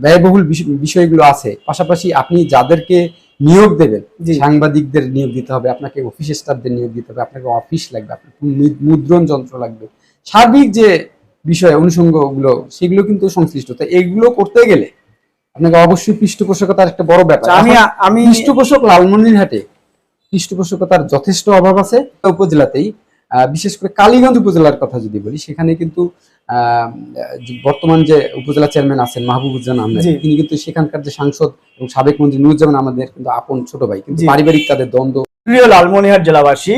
ব্যয়বহুল বিষয়- বিষয়গুলো আছে। পাশাপাশি আপনি যাদেরকে নিয়োগ দেবেন সাংবাদিকদের নিয়োগ দিতে হবে আপনাকে অফিস স্টাফদের নিয়োগ দিতে হবে আপনাকে অফিস লাগবে আপনার মুদ্রণ যন্ত্র লাগবে। সার্বিক যে বিষয় অনুষঙ্গগুলো সেগুলো কিন্তু সংশ্লিষ্ট। তাই এগুলো করতে গেলে আপনাকে অবশ্যই পৃষ্ঠপোষকতার একটা বড় ব্যাপার। আচ্ছা, আমি আমি পৃষ্ঠপোষক লালমনিরহাটে পৃষ্ঠপোষকতার যথেষ্ট অভাব আছে। উপজেলাতেই আহ, বিশেষ করে কালীগঞ্জ উপজেলার কথা যদি বলি সেখানে কিন্তু বর্তমান যে উপজেলা চেয়ারম্যান আছেন মাহবুবুজ্জামান আহমেদ তিনি কিন্তু সেখানকার যে সাংসদ এবং সাবেক মন্ত্রী নুরুজ্জামান আমাদের কিন্তু আপন ছোট ভাই। কিন্তু পারিবারিক তাদের দ্বন্দ্ব। প্রিয় লালমনিরহাট জেলাবাসী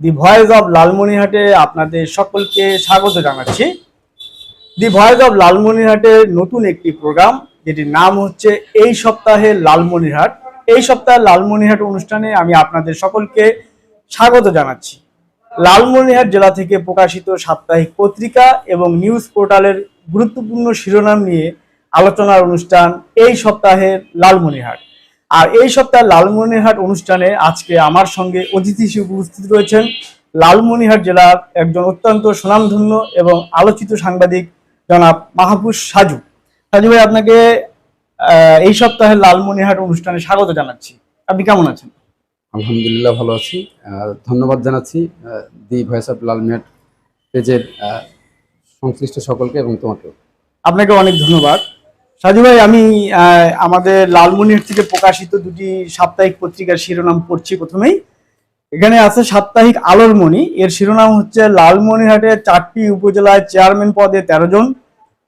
দি ভয়েস অফ লালমনিরহাটে আপনাদের সকলকে স্বাগত জানাচ্ছি। দি ভয়েস অফ লালমনিরহাটের নতুন একটি প্রোগ্রাম যেটির নাম হচ্ছে এই সপ্তাহে লালমনিরহাট। এই সপ্তাহে লালমনিরহাট অনুষ্ঠানে আমি আপনাদের সকলকে স্বাগত জানাচ্ছি। লালমনিরহাট জেলা থেকে প্রকাশিত সাপ্তাহিক পত্রিকা এবং নিউজ পোর্টালের গুরুত্বপূর্ণ শিরোনাম নিয়ে আলোচনার অনুষ্ঠান এই সপ্তাহের লালমনিরহাট। আর এই সপ্তাহে লালমনিরহাট অনুষ্ঠানে আজকে আমার সঙ্গে অতিথি হিসেবে উপস্থিত রয়েছেন। লালমনিরহাট জেলার একজন অত্যন্ত সুনামধন্য এবং আলোচিত সাংবাদিক জনাব মাহফুজ সাজু। সাজু ভাই, আপনাকে এই সপ্তাহে লালমনিরহাট অনুষ্ঠানে স্বাগত জানাচ্ছি। আপনি কেমন আছেন? আলহামদুলিল্লাহ ভালো আছি। ধন্যবাদ জানাচ্ছি দি ভয়েস অফ লালমিয়াট পেজের সংশ্লিষ্ট সকলকে এবং তোমাকেও। আপনাকে অনেক ধন্যবাদ। সাজু ভাই, আমি আমাদের লালমনির থেকে প্রকাশিত দুটি সাপ্তাহিক পত্রিকার শিরোনাম পড়ছি প্রথমেই। এখানে আছে সাপ্তাহিক আলোর মণি এর শিরোনাম হচ্ছে লালমনিরহাটের চারটি উপজেলায় চেয়ারম্যান পদে তেরো জন,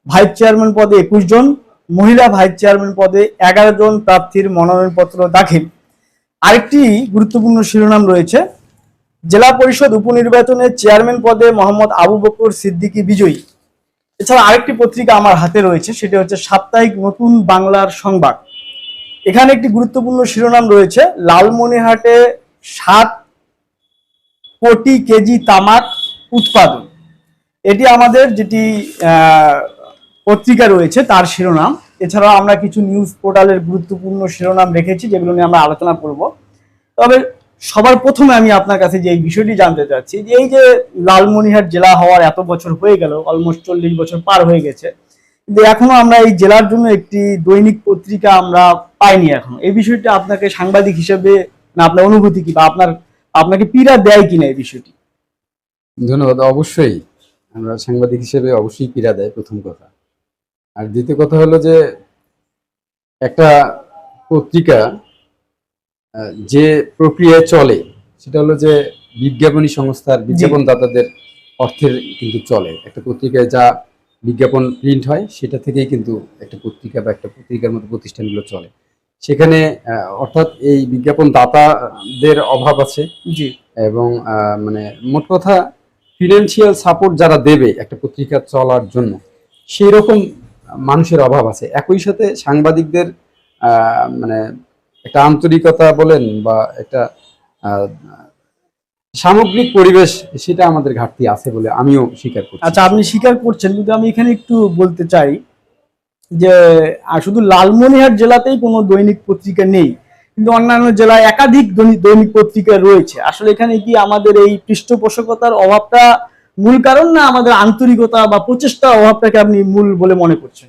ভাইস চেয়ারম্যান পদে একুশ জন, মহিলা ভাইস চেয়ারম্যান পদে এগারো জন প্রার্থীর মনোনয়নপত্র দাখিল। আরেকটি গুরুত্বপূর্ণ শিরোনাম রয়েছে। জেলা পরিষদ উপনির্বাচনে চেয়ারম্যান পদে মোহাম্মদ আবু বকর সিদ্দিকী বিজয়ী। এছাড়া আরেকটি পত্রিকা আমার হাতে রয়েছে, সেটি হচ্ছে সাপ্তাহিক নতুন বাংলার সংবাদ। এখানে একটি গুরুত্বপূর্ণ শিরোনাম রয়েছে, লালমনিরহাটে সাত কোটি কেজি তামাক উৎপাদন। এটি আমাদের যেটি পত্রিকা রয়েছে, তার শিরোনাম। এছাড়াও আমরা কিছু নিউজ পোর্টালের গুরুত্বপূর্ণ শিরোনাম রেখেছি, যেগুলো নিয়ে আমরা আলোচনা করব। তবে সবার প্রথমে আমি আপনার কাছে যে এই বিষয়টি জানতে চাচ্ছি, যে এই যে লালমনিরহাট জেলা হওয়ার এত বছর হয়ে গেল অলমোস্ট চল্লিশ বছর পার হয়ে গেছে, কিন্তু এখনও আমরা এই জেলার জন্য একটি দৈনিক পত্রিকা আমরা পাইনি এখনও। এই বিষয়টি আপনাকে সাংবাদিক হিসেবে না, আপনার অনুভূতি কি বা আপনার, আপনাকে পীড়া দেয় কিনা এই বিষয়টি? ধন্যবাদ। অবশ্যই, আমরা সাংবাদিক হিসেবে অবশ্যই পীড়া দেয়, প্রথম কথা। আর দ্বিতীয় কথা হলো যে একটা পত্রিকা যে প্রক্রিয়ায় চলে সেটা হলো যে বিজ্ঞাপনী সংস্থার বিজ্ঞাপনদাতাদের অর্থের কিন্তু চলে। একটা পত্রিকায় যা বিজ্ঞাপন প্রিন্ট হয় সেটা থেকেই কিন্তু একটা পত্রিকা বা একটা পত্রিকার মতো প্রতিষ্ঠানগুলো চলে। সেখানে অর্থাৎ এই বিজ্ঞাপন দাতাদের অভাব আছে জি। এবং মানে মোট কথা ফিনান্সিয়াল সাপোর্ট যারা দেবে একটা পত্রিকা চলার জন্য সেই রকম মানুষের অভাব আছে। একই সাথে সাংবাদিকদের মানে একটা আন্তরিকতা বলেন বা একটা সামগ্রিক পরিবেশ, সেটা আমাদের ঘাটতি আছে বলে আমিও স্বীকার করছি। আচ্ছা আপনি স্বীকার করছেন, কিন্তু আমি এখানে একটু বলতে চাই যে শুধু লালমনিরহাট জেলাতেই কোনো দৈনিক পত্রিকা নেই, কিন্তু অন্যান্য জেলায় একাধিক দৈনিক পত্রিকা রয়েছে। আসলে এখানে কি আমাদের এই পৃষ্ঠপোষকতার অভাবটা মূল কারণ না আমাদের আন্তরিকতা বা প্রচেষ্টার অভাবটাকে আপনি মূল বলে মনে করছেন?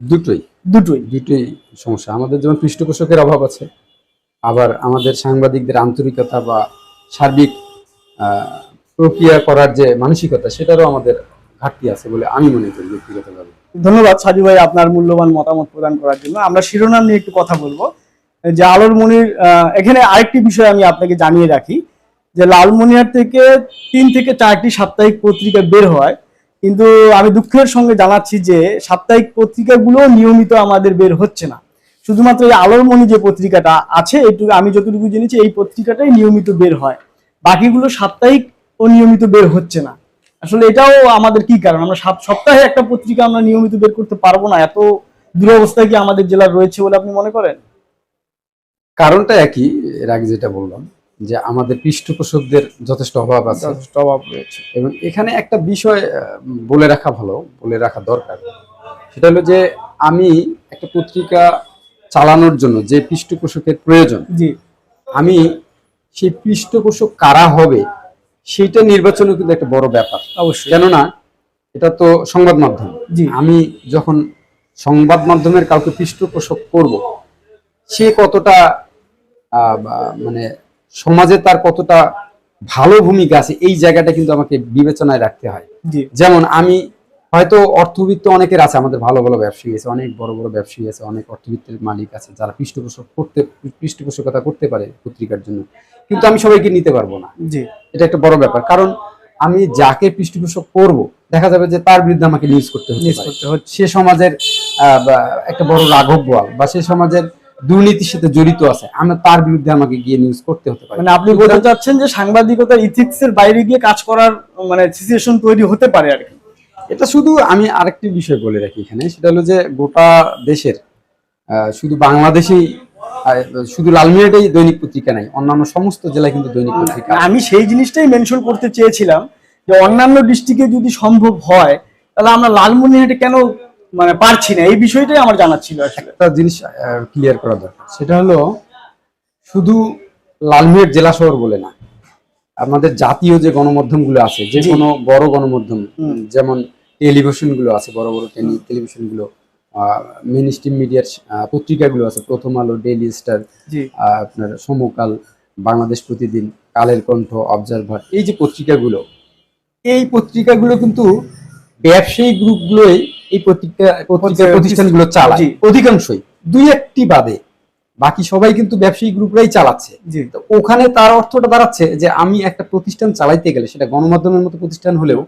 দুটোই। দুটোই। দুটোই সমস্যা। আমাদের যেমন পৃষ্ঠপোষকের অভাব আছে আবার আমাদের সাংবাদিকদের আন্তরিকতা বা সার্বিক প্রক্রিয়া করার যে মানসিকতা সেটারও আমাদের ঘাটতি আছে বলে আমি মনে করি ব্যক্তিগতভাবে। ধন্যবাদ সাজু ভাই আপনার মূল্যবান মতামত প্রদান করার জন্য। আমরা শিরোনাম নিয়ে একটু কথা বলব। যে আলোর মনির এখানে আরেকটি বিষয় আমি আপনাকে জানিয়ে রাখি। যে লালমনিরহাট থেকে তিন থেকে চারটি সাপ্তাহিক পত্রিকা বের হয়। কিন্তু আমি দুঃখের সঙ্গে জানাচ্ছি যে সাপ্তাহিক পত্রিকাগুলো নিয়মিত আমাদের বের হচ্ছে না। শুধুমাত্র এই আলোর মণি যে পত্রিকাটা আছে, এটুকু আমি যতটুকু জেনেছি, এই পত্রিকাটাই নিয়মিত বের হয়। বাকিগুলো সাপ্তাহিক ও নিয়মিত বের হচ্ছে না। আসলে এটাও আমাদের কি কারণ? আমরা সাপ- সপ্তাহে একটা পত্রিকা আমরা নিয়মিত বের করতে পারব না। এত দুরবস্থা কি আমাদের জেলার রয়েছে বলে আপনি মনে করেন? কারণটা একই, এর আগে যেটা বললাম। যে আমাদের পৃষ্ঠপোষকদের যথেষ্ট অভাব আছে। যথেষ্ট অভাব রয়েছে। এবং এখানে একটা বিষয় বলে রাখা ভালো বলে রাখা দরকার। সেটা হলো যে আমি একটা পত্রিকা চালানোর জন্য যে পৃষ্ঠপোষকের প্রয়োজন আমি সেই পৃষ্ঠপোষক কারা হবে সেটা নির্বাচনে কিন্তু একটা বড় ব্যাপার। অবশ্যই। কেননা এটা তো সংবাদ মাধ্যম। জি। আমি যখন সংবাদ মাধ্যমের কাউকে পৃষ্ঠপোষক করব সে কতটা মানে সমাজে তার কতটা ভালো ভূমিকা আছে এই জায়গাটা কিন্তু আমাকে বিবেচনায় রাখতে হয়। যেমন আমি হয়তো অর্থবিত্ত অনেকের আছে আমাদের ভালো ভালো ব্যবসায়ী আছে অনেক বড় বড় ব্যবসায়ী আছে অনেক অর্থবিত্তের মালিক আছে যারা পৃষ্ঠপোষক করতে পৃষ্ঠপোষকতা করতে পারে পত্রিকার জন্য। কিন্তু আমি সবাইকে নিতে পারব না। জি। এটা একটা বড় ব্যাপার। কারণ আমি যাকে পৃষ্ঠপোষক করব দেখা যাবে যে তার বিরুদ্ধে আমাকে নিউজ করতে হচ্ছে। সে সমাজের একটা বড় রাঘব বোয়াল বা সে সমাজের দুর্নীতির সাথে জড়িত আছে আমি তার বিরুদ্ধে আমাকে গিয়ে নিউজ করতে হতে পারে। মানে আপনি বলতে চাচ্ছেন যে সাংবাদিকতার ইথিক্স এর বাইরে গিয়ে কাজ করার মানে সিচুয়েশন তৈরি হতে পারে আর কি? এটা শুধু আমি আরেকটি বিষয় বলে রাখি এখানে সেটা হলো যে গোটা দেশের শুধু বাংলাদেশেই শুধু লালমিয়াটাই দৈনিক পত্রিকা নাই অন্যান্য সমস্ত জেলায় কিন্তু দৈনিক পত্রিকা আমি সেই জিনিসটাই মেনশন করতে চেয়েছিলাম যে অন্যান্য ডিস্ট্রিক্টে যদি সম্ভব হয় তাহলে আমরা লালমনিরহাটে কেন মানে পারছি না এই বিষয়টাই আমার জানার ছিল একটা জিনিস ক্লিয়ার করা দরকার। সেটা হলো শুধু লালমিয়ার জেলা শহর বলে না আমাদের জাতীয় যে গণমাধ্যমগুলো আছে যে কোনো বড় গণমাধ্যম। যেমন টেলিভিশনগুলো আছে বড় বড় টেলিভিশনগুলো মেন স্ট্রিম মিডিয়ার পত্রিকাগুলো আছে প্রথম আলো ডেইলি স্টার আপনার সমকাল বাংলাদেশ প্রতিদিন কালের কণ্ঠ অবজারভার এই যে পত্রিকাগুলো এই পত্রিকাগুলো কিন্তু ব্যবসায়ী গ্রুপগুলোই এই পত্রিকা প্রতিষ্ঠানগুলো চালায়। অধিকাংশই। দুই একটি বাদে। বাকি সবাই কিন্তু ব্যবসায়ী গ্রুপরাই চালাচ্ছে। ওখানে তার অর্থটা দাঁড়াচ্ছে যে আমি একটা প্রতিষ্ঠান চালাইতে গেলে সেটা গণমাধ্যমের মতো প্রতিষ্ঠান হলেও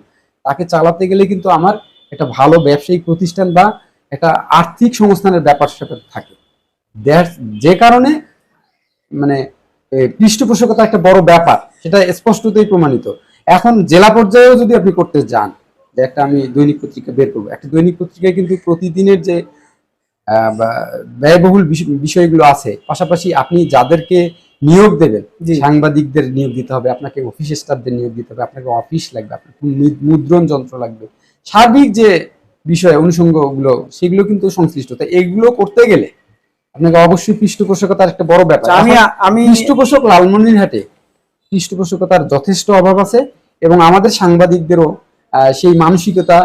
তাকে চালাতে গেলে কিন্তু আমার একটা ভালো ব্যবসায়িক প্রতিষ্ঠান বা একটা আর্থিক সংস্থানের ব্যাপার স্যাপার থাকে। যে কারণে মানে পৃষ্ঠপোষকতা একটা বড় ব্যাপার সেটা স্পষ্টতই প্রমাণিত। এখন জেলা পর্যায়েও যদি আপনি করতে যান যে একটা আমি দৈনিক পত্রিকা বের করব। একটা দৈনিক পত্রিকায় কিন্তু প্রতিদিনের যে ব্যয়বহুল বিষ- বিষয়গুলো আছে পাশাপাশি আপনি যাদেরকে নিয়োগ দেবেন। সাংবাদিকদের নিয়োগ দিতে হবে আপনাকে অফিস স্টাফদের নিয়োগ দিতে হবে আপনাকে অফিস লাগবে আপনার মুদ্রণ যন্ত্র লাগবে। সার্বিক যে বিষয় অনুষঙ্গগুলো সেগুলো কিন্তু সংশ্লিষ্ট। তাই এগুলো করতে গেলে আপনাকে অবশ্যই পৃষ্ঠপোষকতার একটা বড় ব্যাপার। আমি আমি পৃষ্ঠপোষক লালমনিরহাটে পৃষ্ঠপোষকতার যথেষ্ট অভাব আছে এবং আমাদের সাংবাদিকদেরও সেই মানসিকতা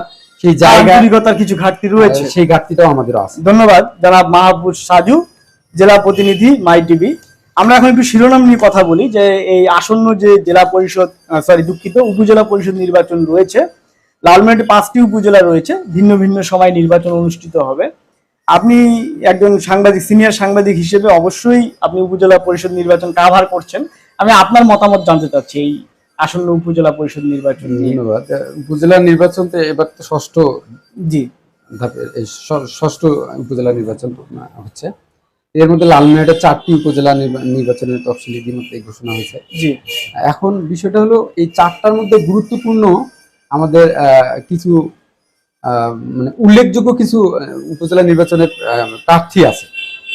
সেই জায়গা কিছু ঘাটতি রয়েছে। সেই ঘাটতিটাও আমাদেরও আছে। ধন্যবাদ। জনাব মাহবুব সাজু জেলা প্রতিনিধি মাই টিভি। আমরা এখন একটু শিরোনাম নিয়ে কথা বলি যে এই আসন্ন যে জেলা পরিষদ সরি দুঃখিত উপজেলা পরিষদ নির্বাচন রয়েছে। লালমনিরহাটে পাঁচটি উপজেলা রয়েছে ভিন্ন ভিন্ন সময় নির্বাচন অনুষ্ঠিত হবে। আপনি একজন সাংবাদিক সিনিয়র সাংবাদিক হিসেবে অবশ্যই আপনি উপজেলা পরিষদ নির্বাচন কাভার করছেন। আমি আপনার মতামত জানতে চাচ্ছি এই আসন্ন উপজেলা পরিষদ নির্বাচন নিয়ে। ধন্যবাদ। উপজেলা নির্বাচন তো এবার তো ষষ্ঠ জি। ষষ্ঠ উপজেলা নির্বাচন হচ্ছে। এর মধ্যে লালমিয়াটের চারটি উপজেলা নির্বা- নির্বাচনের তফসিল ইতিমধ্যে ঘোষণা হয়েছে। জি। এখন বিষয়টা হলো এই চারটার মধ্যে গুরুত্বপূর্ণ আমাদের আহ, কিছু মানে উল্লেখযোগ্য কিছু উপজেলা নির্বাচনের প্রার্থী আছে।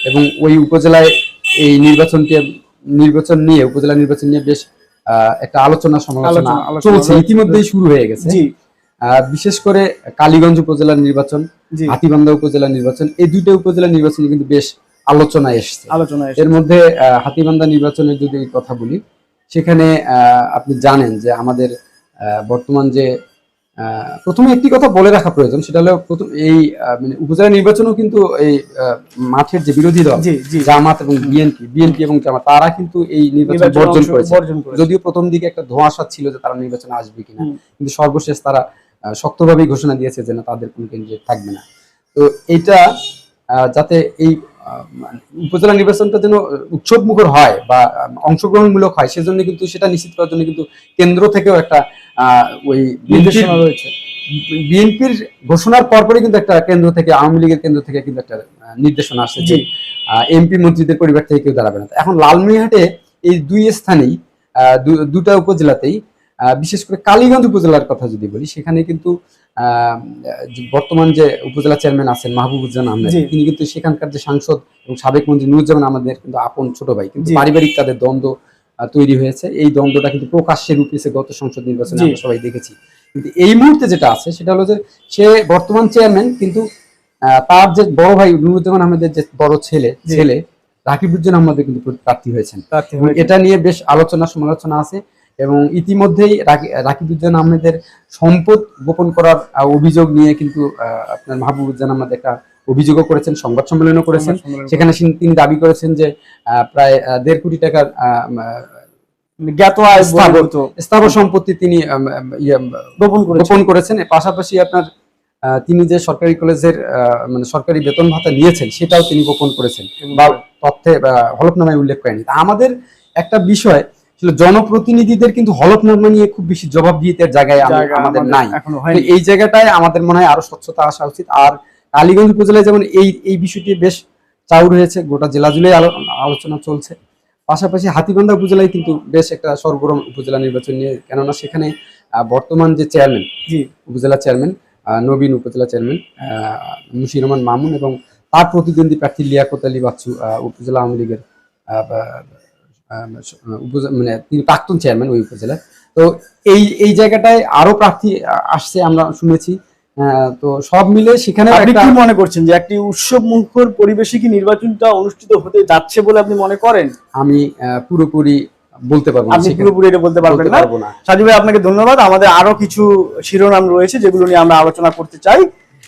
এবং ওই উপজেলায় এই নির্বাচনকে নির্বাচন নিয়ে উপজেলা নির্বাচন নিয়ে বেশ একটা আলোচনা সমালোচনা চলছে ইতিমধ্যেই শুরু হয়ে গেছে। বিশেষ করে কালীগঞ্জ উপজেলার নির্বাচন হাতিবান্ধা উপজেলা নির্বাচন এই দুইটা উপজেলা নির্বাচন কিন্তু বেশ আলোচনা এসছে। আলোচনা এর মধ্যে আহ, হাতিবান্ধা নির্বাচনের যদি কথা বলি সেখানে আহ, আপনি জানেন যে আমাদের আহ, বর্তমান যে প্রথমে একটি কথা বলে রাখা প্রয়োজন সেটা হলো প্রথম এই মানে উপজেলা নির্বাচনও কিন্তু এই মাঠের যে বিরোধী দল জামাত এবং বিএনপি বিএনপি এবং জামাত তারা কিন্তু এই নির্বাচন বর্জন করেছে। যদিও প্রথম দিকে একটা ধোঁয়াশা ছিল যে তারা নির্বাচনে আসবে কিনা কিন্তু সর্বশেষ তারা শক্তভাবেই ঘোষণা দিয়েছে যে না তাদের কোনো ক্যান্ডিডেট থাকবে না। তো এটা আহ, যাতে এই উপজেলা নির্বাচনটা যেন উৎসব মুখর হয় বা অংশগ্রহণমূলক হয় সেজন্য কিন্তু সেটা নিশ্চিত করার জন্য কিন্তু কেন্দ্র থেকেও একটা ওই নির্দেশনা রয়েছে। বিএনপির ঘোষণার পরপরই কিন্তু একটা কেন্দ্র থেকে আওয়ামী লীগের কেন্দ্র থেকে কিন্তু একটা নির্দেশনা আসছে যে এমপি মন্ত্রীদের পরিবার থেকে কেউ দাঁড়াবে না। এখন লালমিরহাটে এই দুই স্থানেই দুটা উপজেলাতেই বিশেষ করে কালীগঞ্জ উপজেলার কথা যদি বলি সেখানে কিন্তু আহ, বর্তমান যে উপজেলা চেয়ারম্যান আছেন মাহবুবুজ্জামান আহমেদ। তিনি কিন্তু সেখানকার যে সাংসদ এবং সাবেক মন্ত্রী নুরুজ্জামান আমাদের কিন্তু আপন ছোট ভাই। কিন্তু পারিবারিক তাদের দ্বন্দ্ব তৈরি হয়েছে। এই দ্বন্দ্বটা কিন্তু প্রকাশ্যে রূপেছে গত সংসদ নির্বাচনে আমরা সবাই দেখেছি। কিন্তু এই মুহূর্তে যেটা আছে সেটা হলো যে সে বর্তমান চেয়ারম্যান কিন্তু তার যে বড় ভাই নুরুজ্জামান আহমেদের যে বড় ছেলে। ছেলে রাকিবুজ্জামান আহমেদের কিন্তু প্রার্থী হয়েছেন। এটা নিয়ে বেশ আলোচনা সমালোচনা আছে এবং ইতিমধ্যেই রাকি- রাকিবুজ্জামান আহমেদের সম্পদ গোপন করার অভিযোগ নিয়ে কিন্তু আহ, আপনার মাহবুবুজ্জামান আহমেদ একটা অভিযোগও করেছেন সংবাদ সম্মেলনও করেছেন। সেখানে তিনি দাবি করেছেন যে প্রায় দেড় কোটি টাকার জ্ঞাত স্থাবর- সম্পত্তি তিনি আম, ইয়ে, গোপন করেছেন। পাশাপাশি আপনার তিনি যে সরকারি কলেজের মানে সরকারি বেতন ভাতা নিয়েছেন সেটাও তিনি গোপন করেছেন বা তথ্যে হলফনামায় উল্লেখ করেনি আমাদের একটা বিষয় ছিল জনপ্রতিনিধিদের কিন্তু হলফনামা নিয়ে খুব বেশি জবাবদিহিতার জায়গায় আমাদের নাই। এই জায়গাটায় আমাদের মনে হয় আরও স্বচ্ছতা আসা উচিত। আর কালীগঞ্জ উপজেলায় যেমন এই এই বিষয়টি বেশ চাউর হয়েছে গোটা জেলা জুড়ে আলো- আলোচনা চলছে। পাশাপাশি হাতিবান্ধা উপজেলায় কিন্তু বেশ একটা সরগরম উপজেলা নির্বাচন নিয়ে কেননা সেখানে বর্তমান যে চেয়ারম্যান জি। উপজেলা চেয়ারম্যান নবীন উপজেলা চেয়ারম্যান মুশির রহমান মামুন এবং তার প্রতিদ্বন্দ্বী প্রার্থী লিয়াকত আলী বাচ্চু উপজেলা আওয়ামী লীগের মানে তিনি প্রাক্তন চেয়ারম্যান ওই উপজেলার তো এই এই জায়গাটায় আরও প্রার্থী আসছে আমরা শুনেছি। তো সব মিলে সেখানে আপনি কি মনে করছেন যে একটি উৎসব মুখর পরিবেশে কি নির্বাচনটা অনুষ্ঠিত হতে যাচ্ছে বলে আপনি মনে করেন? আমি পুরোপুরি বলতে পারব আপনি পুরোপুরি এটা বলতে পারবেন বলতে না। পারব না। সাজু ভাই আপনাকে ধন্যবাদ। আমাদের আরও কিছু শিরোনাম রয়েছে যেগুলো নিয়ে আমরা আলোচনা করতে চাই।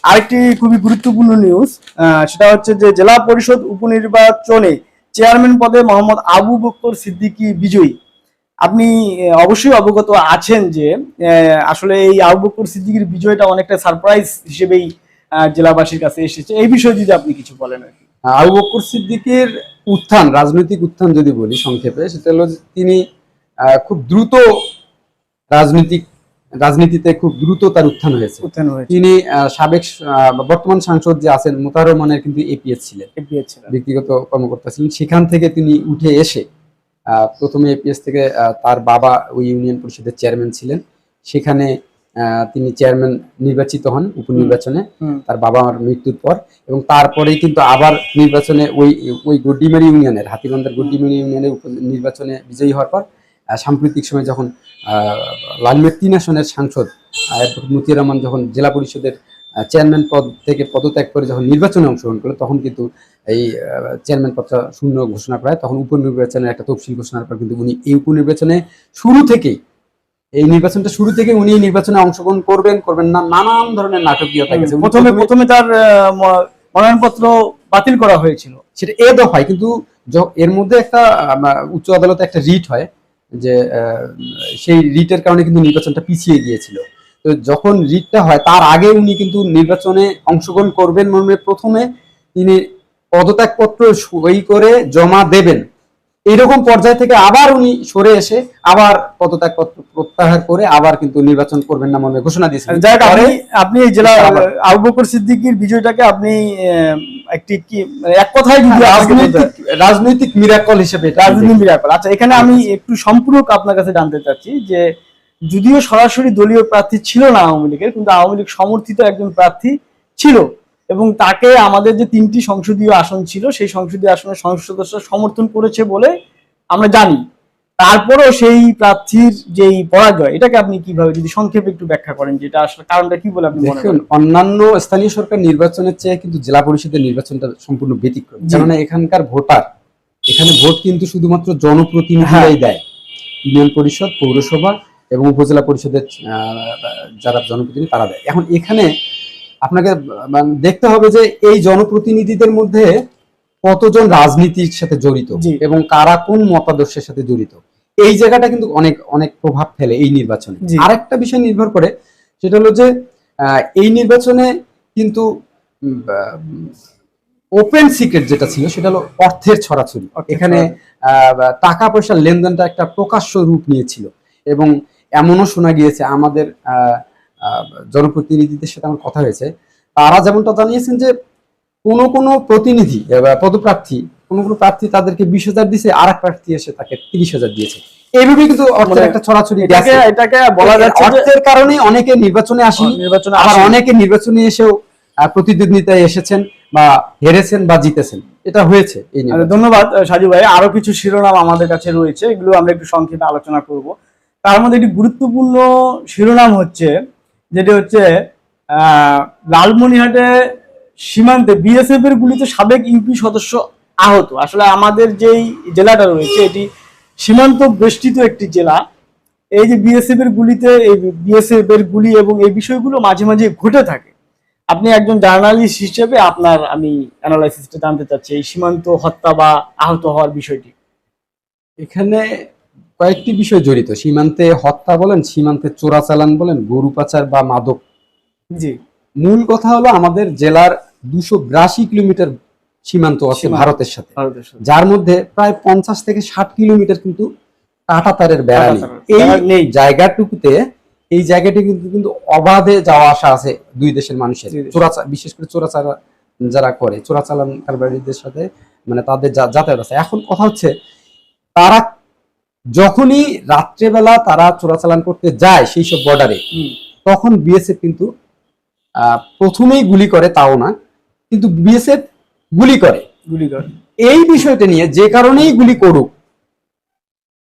আরেকটি খুবই গুরুত্বপূর্ণ নিউজ সেটা হচ্ছে যে জেলা পরিষদ উপনির্বাচনে চেয়ারম্যান পদে মোহাম্মদ আবু বক্কর সিদ্দিকী বিজয়ী। আপনি অবশ্যই অবগত আছেন যে আসলে এই আবু বক্কর সিদ্দিকীর বিজয়টা অনেকটা সারপ্রাইজ হিসেবেই জেলাবাসীর কাছে এসেছে। এই বিষয়ে যদি আপনি কিছু বলেন আর কি। সিদ্দিকের উত্থান রাজনৈতিক উত্থান যদি বলি সংক্ষেপে সেটা হলো তিনি আহ, খুব দ্রুত রাজনৈতিক রাজনীতিতে খুব দ্রুত তার উত্থান হয়েছে। তিনি সাবেক বর্তমান সাংসদ যে আছেন মোতার রহমানের কিন্তু এপিএস ছিলেন। ব্যক্তিগত কর্মকর্তা ছিলেন। সেখান থেকে তিনি উঠে এসে প্রথমে এপিএস থেকে তার বাবা ওই ইউনিয়ন পরিষদের চেয়ারম্যান ছিলেন সেখানে তিনি চেয়ারম্যান নির্বাচিত হন উপনির্বাচনে। তার বাবার মৃত্যুর পর এবং তারপরেই কিন্তু আবার নির্বাচনে ওই ওই গুড্ডিমারি ইউনিয়নের হাতিবান্ধার গুড্ডিমারি ইউনিয়নের নির্বাচনে বিজয়ী হওয়ার পর সাম্প্রতিক সময় যখন আহ, লালমেট তিন আসনের সাংসদ মতিউর রহমান যখন জেলা পরিষদের চেয়ারম্যান পদ থেকে পদত্যাগ করে যখন নির্বাচনে অংশগ্রহণ করল তখন কিন্তু এই চেয়ারম্যান পদটা শূন্য ঘোষণা করা হয় তখন উপনির্বাচনের একটা তফসিল ঘোষণার পর কিন্তু উনি এই উপনির্বাচনে শুরু থেকেই এই নির্বাচনটা শুরু থেকে উনি নির্বাচনে অংশগ্রহণ করবেন করবেন না নানান ধরনের নাটকীয়তা গেছে। প্রথমে প্রথমে তার মনোনয়নপত্র বাতিল করা হয়েছিল। সেটা এ দফায় কিন্তু এর মধ্যে একটা উচ্চ আদালতে একটা রিট হয় যে সেই রিটের কারণে কিন্তু নির্বাচনটা পিছিয়ে গিয়েছিল। তো যখন রিটটা হয় তার আগে উনি কিন্তু নির্বাচনে অংশগ্রহণ করবেন মর্মে প্রথমে তিনি পদত্যাগপত্র সই করে জমা দেবেন। এইরকম পর্যায় থেকে আবার উনি সরে এসে আবার পদত্যাগপত্র প্রত্যাহার করে আবার কিন্তু নির্বাচন করবেন না মর্মে ঘোষণা দিয়েছেন। যাই হোক, আপনি আপনি এই জেলা আবু বকর সিদ্দিকীর বিজয়টাকে আপনি একটি কি মানে এক কথায় হয়, রাজনৈতিক রাজনৈতিক মিরাকল হিসেবে রাজনৈতিক মিরাকল আচ্ছা এখানে আমি একটু সম্পূর্ণ আপনার কাছে জানতে চাচ্ছি যে যদিও সরাসরি দলীয় প্রার্থী ছিল না আওয়ামী লীগের কিন্তু আওয়ামী লীগ সমর্থিত একজন প্রার্থী ছিল। এবং তাকে আমাদের যে তিনটি সংসদীয় আসন ছিল সেই সংসদীয় আসনের সংসদ সদস্য সমর্থন করেছে বলে আমরা জানি। তারপরেও সেই প্রার্থীর যেই পরাজয় এটাকে আপনি কীভাবে যদি সংক্ষেপে একটু ব্যাখ্যা করেন যেটা আসলে কারণটা কি বলে আপনি দেখুন অন্যান্য স্থানীয় সরকার নির্বাচনের চেয়ে কিন্তু জেলা পরিষদের নির্বাচনটা সম্পূর্ণ ব্যতিক্রম। কেননা এখানকার ভোটার এখানে ভোট কিন্তু শুধুমাত্র জনপ্রতিনিধিরাই দেয়। ইউনিয়ন পরিষদ পৌরসভা এবং উপজেলা পরিষদের আহ, যারা জনপ্রতিনিধি তারা দেয়। এখন এখানে আপনাকে মানে দেখতে হবে যে এই জনপ্রতিনিধিদের মধ্যে কতজন রাজনীতির সাথে জড়িত এবং কারা কোন মতাদর্শের সাথে জড়িত। এই জায়গাটা কিন্তু অনেক অনেক প্রভাব ফেলে এই নির্বাচনে। আরেকটা বিষয় নির্ভর করে সেটা হলো যে এই নির্বাচনে কিন্তু ওপেন সিক্রেট যেটা ছিল সেটা হলো অর্থের ছড়াছড়ি। এখানে আহ, টাকা পয়সার লেনদেনটা একটা প্রকাশ্য রূপ নিয়েছিল। এবং এমনও শোনা গিয়েছে আমাদের আহ, জনপ্রতিনিধিদের সাথে আমার কথা হয়েছে। তারা যেমনটা জানিয়েছেন যে কোন কোন প্রতিনিধি পদপ্রার্থী কোন কোন প্রার্থী তাদেরকে বিশ হাজার দিয়েছে আর এক প্রার্থী এসে তাকে তিরিশ হাজার দিয়েছে। এইভাবে কিন্তু অর্থের মানে একটা ছড়াছড়ি এটাকে এটাকে বলা যাচ্ছে অর্থের কারণে অনেকে নির্বাচনে আসেনি নির্বাচনে আবার অনেকে নির্বাচনে এসেও প্রতিদ্বন্দ্বিতায় এসেছেন বা হেরেছেন বা জিতেছেন। এটা হয়েছে এই ধন্যবাদ সাজু ভাই। আরও কিছু শিরোনাম আমাদের কাছে রয়েছে এগুলো আমরা একটু সংক্ষেপে আলোচনা করব। তার মধ্যে একটি গুরুত্বপূর্ণ শিরোনাম হচ্ছে যেটি হচ্ছে আহ, লালমনিরহাটে সীমান্তে বিএসএফ এর গুলিতে সাবেক ইউপি সদস্য আহত। আসলে আমাদের যেই জেলাটা রয়েছে এটি সীমান্ত বেষ্টিত একটি জেলা। এই যে বিএসএফ এর গুলিতে এই বিএসএফ এর গুলি এবং এই বিষয়গুলো মাঝে মাঝে ঘটে থাকে। আপনি একজন জার্নালিস্ট হিসেবে আপনার আমি অ্যানালাইসিসটা জানতে চাচ্ছি এই সীমান্ত হত্যা বা আহত হওয়ার বিষয়টি। এখানে কয়েকটি বিষয় জড়িত। সীমান্তে হত্যা বলেন সীমান্তে চোরাচালান বলেন গরু পাচার বা মাদক। জি। মূল কথা হলো আমাদের জেলার দুশো বিরাশি কিলোমিটার সীমান্ত আছে ভারতের সাথে। যার মধ্যে প্রায় পঞ্চাশ থেকে ষাট কিলোমিটার কিন্তু কাঁটা তারের বেড়া এই জায়গাটুকুতে এই জায়গাটি কিন্তু কিন্তু অবাধে যাওয়া আসা আছে দুই দেশের মানুষের। চোরাচা বিশেষ করে চোরাচালা যারা করে চোরাচালান কারবারিদের সাথে মানে তাদের যাতায়াত আছে। এখন কথা হচ্ছে তারা যখনই রাত্রেবেলা তারা চোরাচালান করতে যায় সেই সব বর্ডারে তখন বিএসএফ কিন্তু প্রথমেই গুলি করে তাও না কিন্তু বিএসএফ গুলি করে। গুলি করে। এই বিষয়টা নিয়ে যে কারণেই গুলি করুক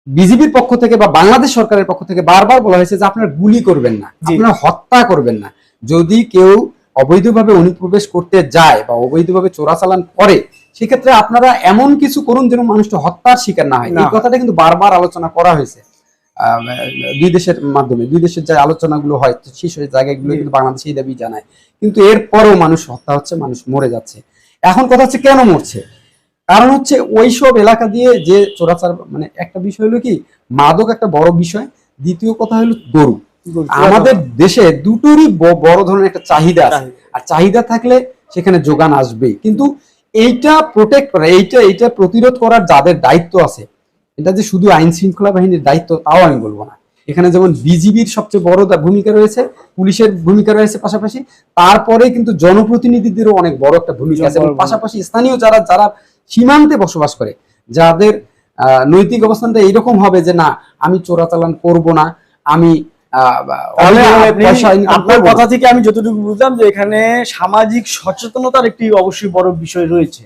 বিজেপির পক্ষ থেকে বা বাংলাদেশ সরকারের পক্ষ থেকে বারবার বলা হয়েছে যে আপনারা গুলি করবেন না। আপনারা হত্যা করবেন না। যদি কেউ অবৈধভাবে অনুপ্রবেশ করতে যায় বা অবৈধভাবে চোরাচালান করে সেক্ষেত্রে আপনারা এমন কিছু করুন যেন মানুষটা হত্যার শিকার না হয়। এই কথাটা কিন্তু বারবার আলোচনা করা হয়েছে। দুই দেশের মাধ্যমে দুই দেশের যে আলোচনাগুলো হয় সেই সব জায়গাগুলো কিন্তু বাংলাদেশ এই দাবি জানায়। কিন্তু এরপরেও মানুষ হত্যা হচ্ছে মানুষ মরে যাচ্ছে। এখন কথা হচ্ছে কেন মরছে? কারণ হচ্ছে ওইসব এলাকা দিয়ে যে চোরাচার মানে একটা বিষয় হলো কি মাদক একটা বড় বিষয়। দ্বিতীয় কথা হলো গরু। আমাদের দেশে দুটোরই বড় ধরনের একটা চাহিদা আছে। আর চাহিদা থাকলে সেখানে যোগান আসবেই। কিন্তু এইটা প্রোটেক্ট করা এইটা এইটা প্রতিরোধ করার যাদের দায়িত্ব আছে এটা যে শুধু আইন শৃঙ্খলা বাহিনীর দায়িত্ব তাও আমি বলব না। এখানে যেমন বিজিবির সবচেয়ে বড় ভূমিকা রয়েছে পুলিশের ভূমিকা রয়েছে পাশাপাশি তারপরে কিন্তু জনপ্রতিনিধিদেরও অনেক বড় একটা ভূমিকা আছে। এবং পাশাপাশি স্থানীয় যারা যারা সীমান্তে বসবাস করে যাদের আহ, নৈতিক অবস্থানটা এইরকম হবে যে না আমি চোরাচালান করব না আমি আপনার কথা থেকে আমি যতটুকু বুঝলাম যে এখানে সামাজিক সচেতনতার একটি অবশ্যই বড় বিষয় রয়েছে।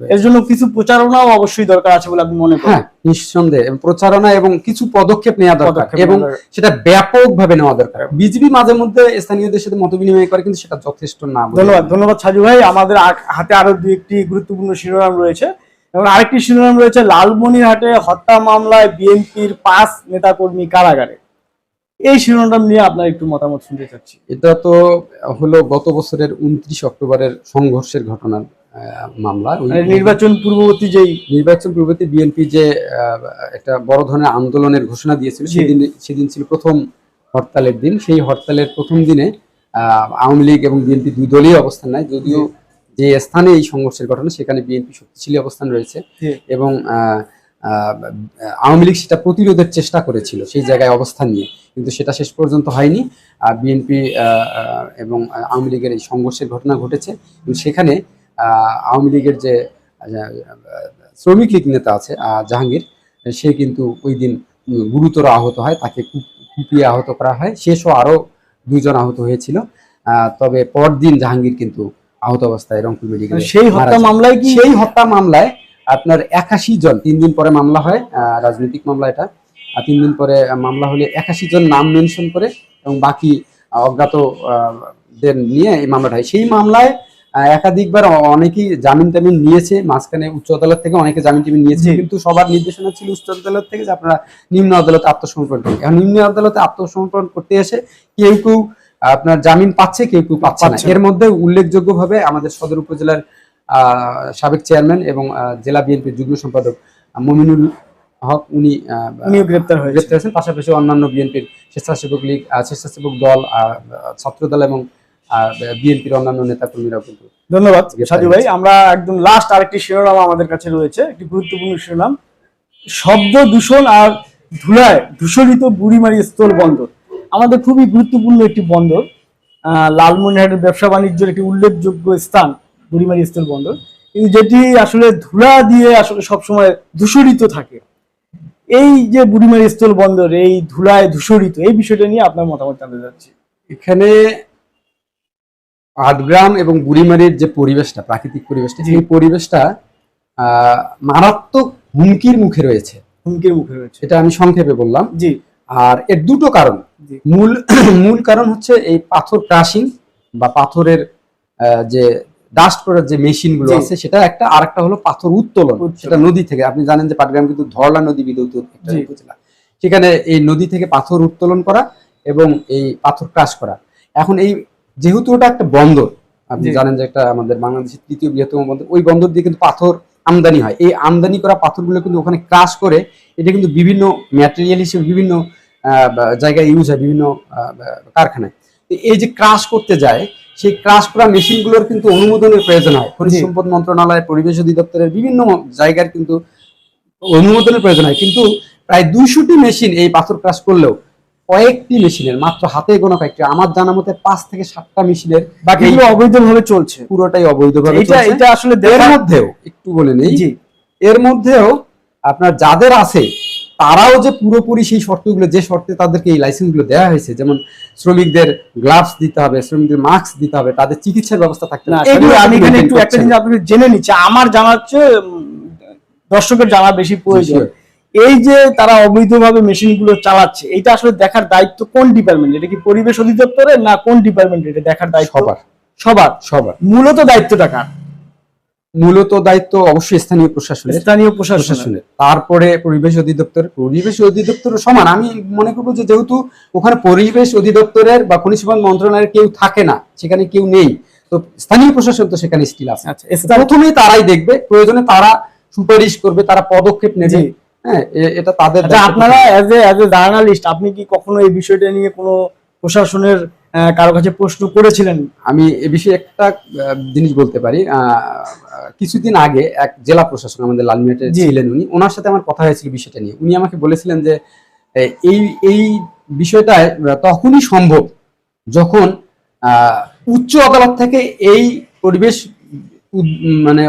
এর জন্য কিছু প্রচারণাও অবশ্যই দরকার আছে বলে আপনি মনে করেন। হ্যাঁ নিঃসন্দেহে। প্রচারণা এবং কিছু পদক্ষেপ নেওয়া দরকার। এবং। সেটা ব্যাপকভাবে নেওয়া দরকার। বিজেপি মাঝে মধ্যে স্থানীয়দের সাথে মত বিনিময় করে কিন্তু সেটা যথেষ্ট না ধন্যবাদ ধন্যবাদ সাজু ভাই। আমাদের হাতে আরও দুই একটি গুরুত্বপূর্ণ শিরোনাম রয়েছে। এবং আরেকটি শিরোনাম রয়েছে লালমনিরহাটে হত্যা মামলায় বিএনপির পাঁচ নেতাকর্মী কারাগারে। এই শিরোনাম নিয়ে আপনার একটু মতামত শুনতে চাচ্ছি। এটা তো হলো গত বছরের উনত্রিশ অক্টোবরের সংঘর্ষের ঘটনার মামলা মানে নির্বাচন পূর্ববর্তী যেই নির্বাচন পূর্ববর্তী বিএনপি যে একটা বড় ধরনের আন্দোলনের ঘোষণা দিয়েছিল। সেদিন সেদিন ছিল প্রথম হরতালের দিন। সেই হরতালের প্রথম দিনে আহ, আওয়ামী লীগ এবং বিএনপি দুই দলীয় অবস্থান নেয়। যদিও যে স্থানে এই সংঘর্ষের ঘটনা সেখানে বিএনপি শক্তিশালী অবস্থান রয়েছে। এবং আহ, আওয়ামী লীগ সেটা প্রতিরোধের চেষ্টা করেছিল সেই জায়গায় অবস্থান নিয়ে। কিন্তু সেটা শেষ পর্যন্ত হয়নি। বিএনপি এবং আওয়ামী লীগের এই সংঘর্ষের ঘটনা ঘটেছে। সেখানে আওয়ামী লীগের যে শ্রমিক লীগ নেতা আছে জাহাঙ্গীর সে কিন্তু ওই দিন গুরুতর আহত হয় তাকে কুপিয়ে আহত করা হয়। শেষও আরও দুজন আহত হয়েছিল। তবে পরদিন জাহাঙ্গীর কিন্তু আহত অবস্থায় রংপুর মেডিকেলে সেই হত্যা মামলায় সেই হত্যা মামলায় আপনার একাশি জন তিন দিন পরে মামলা হয় রাজনৈতিক মামলা এটা আর তিন দিন পরে মামলা হলে একাশি জন নাম মেনশন করে এবং বাকি আহ, অজ্ঞাত নিয়ে এই মামলাটা হয়। সেই মামলায় একাধিকবার অনেকেই জামিন টামিন নিয়েছে মাঝখানে উচ্চ আদালত থেকে অনেকে জামিন টামিন নিয়েছে কিন্তু সবার নির্দেশনা ছিল উচ্চ আদালত থেকে যে আপনারা নিম্ন আদালতে আত্মসমর্পণ করুন। এখন নিম্ন আদালতে আত্মসমর্পণ করতে এসে কেউ কেউ আপনার জামিন পাচ্ছে কেউ কেউ পাচ্ছে না। এর মধ্যে উল্লেখযোগ্যভাবে আমাদের সদর উপজেলার সাবেক চেয়ারম্যান এবং জেলা বিএনপির যুগ্ম সম্পাদক মমিনুল হক উনি উনিও গ্রেপ্তার হয়ে গ্রেপ্তার হয়েছেন। পাশাপাশি অন্যান্য বিএনপির স্বেচ্ছাসেবক লীগ স্বেচ্ছাসেবক দল আহ, ছাত্র এবং বিএনপির অন্যান্য নেতাকর্মীরাও কিন্তু ধন্যবাদ সাজু ভাই। আমরা একদম লাস্ট আরেকটি শিরোনাম আমাদের কাছে রয়েছে একটি গুরুত্বপূর্ণ শিরোনাম। শব্দ দূষণ আর ধুলায় দূষণিত বুড়িমারি স্থল বন্দর। আমাদের খুবই গুরুত্বপূর্ণ একটি বন্দর আহ, লালমনিরহাটের ব্যবসা বাণিজ্যের একটি উল্লেখযোগ্য স্থান। বুড়িমারি স্থল বন্দর। কিন্তু যেটি আসলে ধুলা দিয়ে আসলে সবসময় দূষণিত থাকে। এই যে বুড়িমারি স্থল বন্দর এই ধুলায় দূষণিত এই বিষয়টা নিয়ে আপনার মতামত জানতে চাচ্ছি। এখানে আটগ্রাম এবং বুড়িমারির যে পরিবেশটা প্রাকৃতিক পরিবেশটা। সেই পরিবেশটা আহ, মারাত্মক হুমকির মুখে রয়েছে। হুমকির মুখে রয়েছে। সেটা আমি সংক্ষেপে বললাম। জি। আর এর দুটো কারণ। মূল মূল কারণ হচ্ছে এই পাথর ক্রাশিং বা পাথরের আহ, যে ডাস্ট করার যে মেশিনগুলো আছে সেটা একটা আর একটা হলো পাথর উত্তোলন। সেটা নদী থেকে আপনি জানেন যে পাটগ্রাম কিন্তু ধরলা নদী বিদ্যুৎ উপজেলা সেখানে এই নদী থেকে পাথর উত্তোলন করা এবং এই পাথর ক্রাশ করা। এখন এই যেহেতু ওটা একটা বন্দর আপনি জানেন যে একটা আমাদের বাংলাদেশের তৃতীয় বৃহত্তম বন্দর ওই বন্দর দিয়ে কিন্তু পাথর আমদানি হয়। এই আমদানি করা পাথরগুলো কিন্তু ওখানে ক্রাশ করে এটা কিন্তু বিভিন্ন ম্যাটেরিয়াল হিসেবে বিভিন্ন আহ, জায়গায় ইউজ হয় বিভিন্ন কারখানায়। এই যে ক্রাশ করতে যায় সেই ক্রাশ করা মেশিনগুলোর কিন্তু অনুমোদনের প্রয়োজন হয়। খনিজ সম্পদ মন্ত্রণালয় পরিবেশ অধিদপ্তরের বিভিন্ন জায়গার কিন্তু অনুমোদনের প্রয়োজন হয়। কিন্তু প্রায় দুইশোটি মেশিন এই পাথর ক্রাশ করলেও কয়েকটি মেশিনের মাত্র হাতে গোনা কয়েকটি আমার জানা মতে পাঁচ থেকে সাতটা মেশিনের বাকিগুলো অবৈধভাবে চলছে। পুরোটাই অবৈধভাবে এটা এটা আসলে এর মধ্যেও একটু বলে নেই এর মধ্যেও আপনার যাদের আছে তারাও যে পুরোপুরি সেই শর্তগুলো যে শর্তে তাদেরকে এই লাইসেন্সগুলো দেওয়া হয়েছে যেমন শ্রমিকদের গ্লাভস দিতে হবে শ্রমিকদের মাস্ক দিতে হবে তাদের চিকিৎসার ব্যবস্থা থাকতে না এগুলো আমি এখানে একটু একটা জিনিস আপনাকে জেনে নিচ্ছি আমার জানার চেয়ে দর্শকের জানা বেশি প্রয়োজন। এই যে তারা অবৈধভাবে মেশিনগুলো চালাচ্ছে এটা আসলে দেখার দায়িত্ব কোন ডিপার্টমেন্ট এটা কি পরিবেশ অধিদপ্তরের না কোন ডিপার্টমেন্ট এটা দেখার দায়িত্ব সবার। সবার। সবার। মূলত দায়িত্বটা কার? মূলত দায়িত্ব অবশ্যই স্থানীয় প্রশাসনের। স্থানীয় প্রশাসনের। তারপরে পরিবেশ অধিদপ্তর। পরিবেশ অধিদপ্তর সমান। আমি মনে করব যে যেহেতু ওখানে পরিবেশ অধিদপ্তরের বা খনিজ সম্পদ মন্ত্রণালয়ের কেউ থাকে না সেখানে কেউ নেই তো স্থানীয় প্রশাসন তো সেখানে স্টিল আছে। আচ্ছা প্রথমেই তারাই দেখবে প্রয়োজনে তারা সুপারিশ করবে তারা পদক্ষেপ নেবে। হ্যাঁ এটা তাদের আচ্ছা আপনারা as a as a journalist আপনি কি কখনো এই বিষয়টা নিয়ে কোনো প্রশাসনের কারও কাছে প্রশ্ন করেছিলেন আমি এ বিষয়ে একটা জিনিস বলতে পারি কিছুদিন আগে এক জেলা প্রশাসক আমাদের লালমিয়াটে। ছিলেন উনি ওনার সাথে আমার কথা হয়েছিল বিষয়টা নিয়ে উনি আমাকে বলেছিলেন যে এই এই বিষয়টা তখনই সম্ভব যখন উচ্চ আদালত থেকে এই পরিবেশ মানে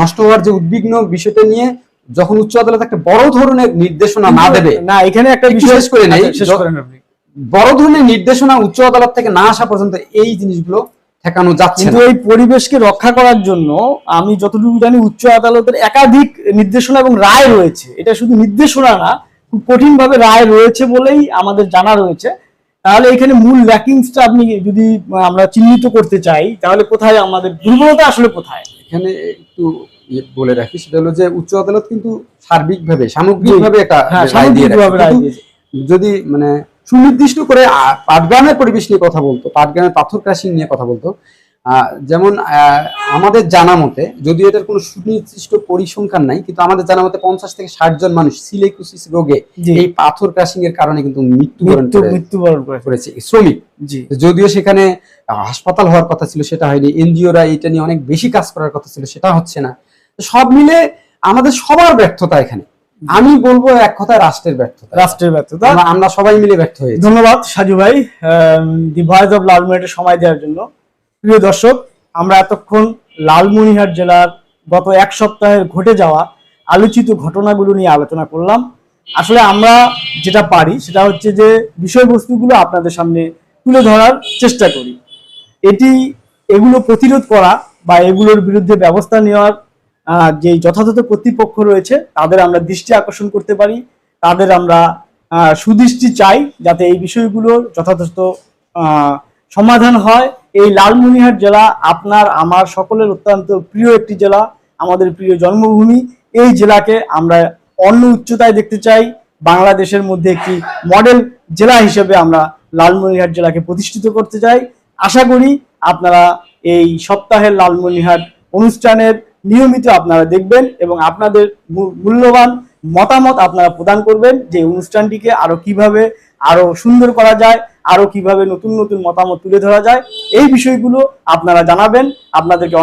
নষ্ট হওয়ার যে উদ্বিগ্ন বিষয়টা নিয়ে যখন উচ্চ আদালত একটা বড় ধরনের নির্দেশনা না দেবে না এখানে একটা একটু বিষয় শেষ করে নেই। বড় ধরনের নির্দেশনা উচ্চ আদালত থেকে না আসা পর্যন্ত এই জিনিসগুলো ঠেকানো যাচ্ছে কিন্তু এই পরিবেশকে রক্ষা করার জন্য আমি যতটুকু জানি উচ্চ আদালতের একাধিক নির্দেশনা এবং রায় রয়েছে। এটা শুধু নির্দেশনা না খুব কঠিন ভাবে রায় রয়েছে বলেই আমাদের জানা রয়েছে। তাহলে এখানে মূল ল্যাকিংসটা আপনি যদি আমরা চিহ্নিত করতে চাই তাহলে কোথায় আমাদের দুর্বলতা আসলে কোথায়? এখানে একটু ইয়ে বলে রাখি সেটা হলো যে উচ্চ আদালত কিন্তু সার্বিকভাবে সামগ্রিকভাবে একটা হ্যাঁ রায় দিয়ে যদি মানে সুনির্দিষ্ট করে পাটগ্রামের পরিবেশ নিয়ে কথা বলতো পাটগ্রামের পাথর ক্রাশিং নিয়ে কথা বলতো। যেমন আমাদের জানা মতে যদিও এটার কোনো সুনির্দিষ্ট পরিসংখ্যান নাই কিন্তু আমাদের জানা মতে পঞ্চাশ থেকে ষাট জন মানুষ সিলেকোসিস রোগে এই পাথর ক্রাশিং এর কারণে কিন্তু মৃত্যুবরণ মৃত্যুবরণ করেছে। শ্রমিক। যদিও সেখানে হাসপাতাল হওয়ার কথা ছিল সেটা হয়নি। এনজিওরা এটা নিয়ে অনেক বেশি কাজ করার কথা ছিল সেটা হচ্ছে না। তো সব মিলে আমাদের সবার ব্যর্থতা এখানে। আমি বলব এক কথা রাষ্ট্রের ব্যর্থতা। রাষ্ট্রের ব্যর্থতা। আমরা- সবাই মিলে ব্যর্থ হয়েছি। ধন্যবাদ সাজু ভাই দি ভয়েস অফ লালমনিরহাটে সময় দেওয়ার জন্য। প্রিয় দর্শক আমরা এতক্ষণ লালমনিরহাট জেলার গত এক সপ্তাহে ঘটে যাওয়া আলোচিত ঘটনাগুলো নিয়ে আলোচনা করলাম। আসলে আমরা যেটা পারি সেটা হচ্ছে যে বিষয়বস্তুগুলো আপনাদের সামনে তুলে ধরার চেষ্টা করি। এটি এগুলো প্রতিরোধ করা বা এগুলোর বিরুদ্ধে ব্যবস্থা নেওয়ার যে যথাযথ কর্তৃপক্ষ রয়েছে, তাদের আমরা দৃষ্টি আকর্ষণ করতে পারি, তাদের আমরা সুদৃষ্টি চাই যাতে এই বিষয়গুলোর যথাযথ সমাধান হয়। এই লালমনিহাট জেলা আপনার, আমার সকলের অত্যন্ত প্রিয় একটি জেলা, আমাদের প্রিয় জন্মভূমি। এই জেলাকে আমরা অন্য উচ্চতায় দেখতে চাই। বাংলাদেশের মধ্যে একটি মডেল জেলা হিসেবে আমরা লালমনিহাট জেলাকে প্রতিষ্ঠিত করতে চাই। আশা করি আপনারা এই সপ্তাহের লালমনিহাট অনুষ্ঠানের নিয়মিত আপনারা দেখবেন এবং আপনাদের মূল্যবান মতামত আপনারা প্রদান করবেন যে অনুষ্ঠানটিকে আরও কীভাবে আরও সুন্দর করা যায়, আরও কীভাবে নতুন নতুন মতামত তুলে ধরা যায়। এই বিষয়গুলো আপনারা জানাবেন। আপনাদেরকে